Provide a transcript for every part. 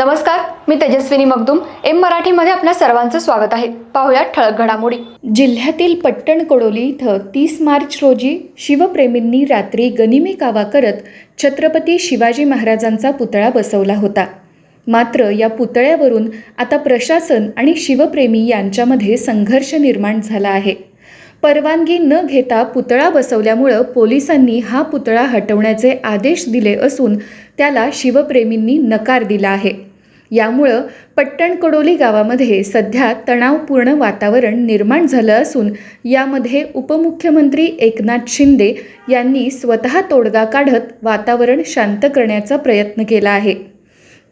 नमस्कार मी तेजस्विनी मगदुम. एम मराठीमध्ये आपल्या सर्वांचं स्वागत आहे. पाहुयात ठळक घडामोडी. जिल्ह्यातील पट्टण कोडोली इथं तीस मार्च रोजी शिवप्रेमींनी रात्री गनिमी कावा करत छत्रपती शिवाजी महाराजांचा पुतळा बसवला होता. मात्र या पुतळ्यावरून आता प्रशासन आणि शिवप्रेमी यांच्यामध्ये संघर्ष निर्माण झाला आहे. परवानगी न घेता पुतळा बसवल्यामुळं पोलिसांनी हा पुतळा हटवण्याचे आदेश दिले असून त्याला शिवप्रेमींनी नकार दिला आहे. यामुळं पट्टणकडोली गावामध्ये सध्या तणावपूर्ण वातावरण निर्माण झालं असून यामध्ये उपमुख्यमंत्री एकनाथ शिंदे यांनी स्वतः तोडगा काढत वातावरण शांत करण्याचा प्रयत्न केला आहे.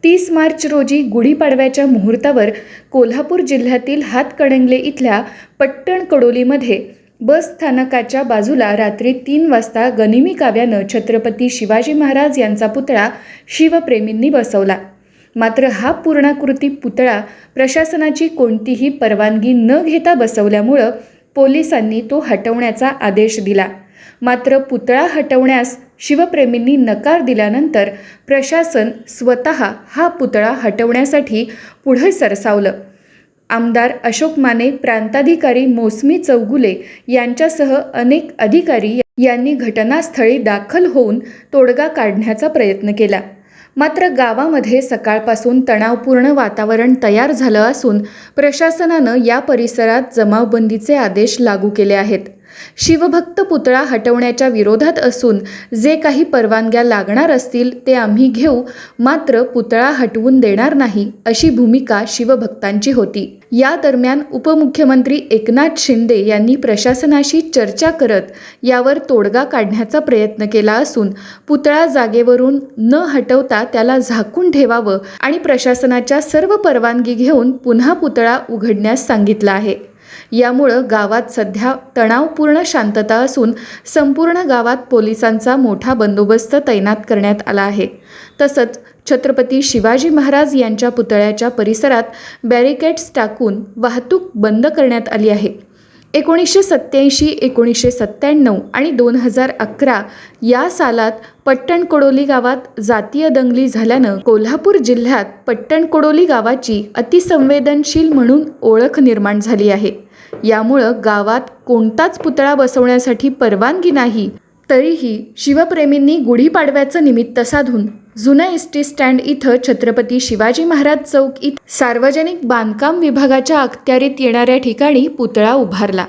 तीस मार्च रोजी गुढीपाडव्याच्या मुहूर्तावर कोल्हापूर जिल्ह्यातील हातकणंगले इथल्या पट्टण कडोलीमध्ये बस स्थानकाच्या बाजूला रात्री तीन वाजता गनिमी काव्यानं छत्रपती शिवाजी महाराज यांचा पुतळा शिवप्रेमींनी बसवला. मात्र हा पूर्णाकृती पुतळा प्रशासनाची कोणतीही परवानगी न घेता बसवल्यामुळं पोलिसांनी तो हटवण्याचा आदेश दिला. मात्र पुतळा हटवण्यास शिवप्रेमींनी नकार दिल्यानंतर प्रशासन स्वतः हा पुतळा हटवण्यासाठी पुढे सरसावलं. आमदार अशोक माने प्रांताधिकारी मोसमी चौगुले यांच्यासह अनेक अधिकारी यांनी घटनास्थळी दाखल होऊन तोडगा काढण्याचा प्रयत्न केला. मात्र गावामध्ये सकाळपासून तणावपूर्ण वातावरण तयार झालं असून प्रशासनानं या परिसरात जमावबंदीचे आदेश लागू केले आहेत. शिवभक्त पुतळा हटवण्याच्या विरोधात असून जे काही परवानग्या लागणार असतील ते आम्ही घेऊ मात्र पुतळा हटवून देणार नाही अशी भूमिका शिवभक्तांची होती. या दरम्यान उपमुख्यमंत्री एकनाथ शिंदे यांनी प्रशासनाशी चर्चा करत यावर तोडगा काढण्याचा प्रयत्न केला असून पुतळा जागेवरून न हटवता त्याला झाकून ठेवावं आणि प्रशासनाच्या सर्व परवानगी घेऊन पुन्हा पुतळा उघडण्यास सांगितलं आहे. यामुळं गावात सध्या तणावपूर्ण शांतता असून संपूर्ण गावात पोलिसांचा मोठा बंदोबस्त तैनात करण्यात आला आहे. तसंच छत्रपती शिवाजी महाराज यांच्या पुतळ्याच्या परिसरात बॅरिकेड्स टाकून वाहतूक बंद करण्यात आली आहे. एकोणीसशे सत्त्याऐंशी एकोणीसशे सत्त्याण्णव आणि दोन हजार अकरा या सालात पट्टणकोडोली गावात जातीय दंगली झाल्यानं कोल्हापूर जिल्ह्यात पट्टणकोडोली गावाची अतिसंवेदनशील म्हणून ओळख निर्माण झाली आहे. यामुळं गावात कोणताच पुतळा बसवण्यासाठी परवानगी नाही तरीही शिवप्रेमींनी गुढीपाडव्याचं निमित्त साधून जुन्या एस टी स्टँड इथं छत्रपती शिवाजी महाराज चौक इथं सार्वजनिक बांधकाम विभागाच्या अखत्यारीत येणाऱ्या ठिकाणी पुतळा उभारला.